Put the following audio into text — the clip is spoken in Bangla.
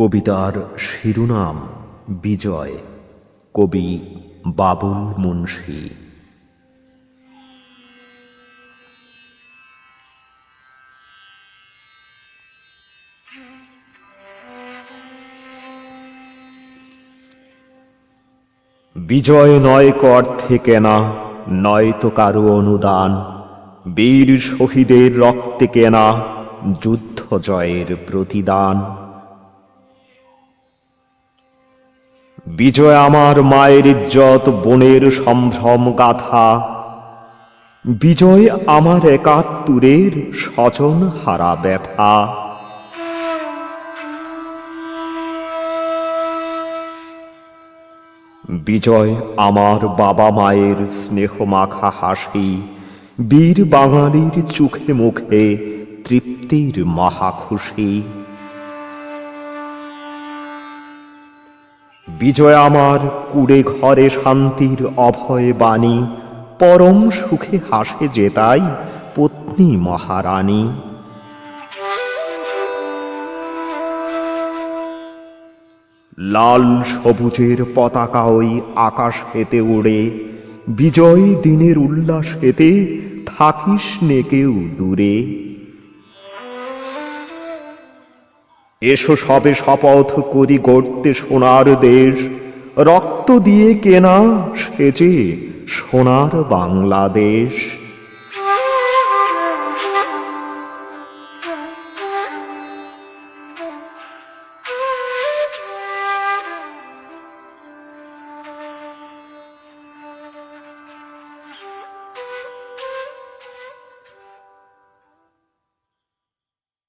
কবিতার শিরোনাম বিজয়, কবি বাবুল মুন্সী। বিজয় নয় কর থেকে না, নয় তো কারও অনুদান। বীর শহীদের রক্তে কেনা যুদ্ধ জয়ের প্রতিদান। বিজয় আমার মায়ের ইজ্জত, বনের সম্ভ্রম গাথা। বিজয় আমার একাত্তরের স্বজন হারা ব্যথা। বিজয় আমার বাবা মায়ের স্নেহ মাখা হাসি, বীর বাঙালির চোখে মুখে তৃপ্তির মহা বিজয় আমার, কুড়ে ঘরে শান্তির অভয় বাণী। পরম সুখে হাসে যেতাই পত্নী মহারানী। লাল সবুজের পতাকা ওই আকাশ হেতে উড়ে। বিজয় দিনের উল্লাস হেতে থাকিস নে কেউ দূরে। এসো সবে শপথ করি গড়তে সোনার দেশ। রক্ত দিয়ে কেনা সেজে সোনার বাংলাদেশ।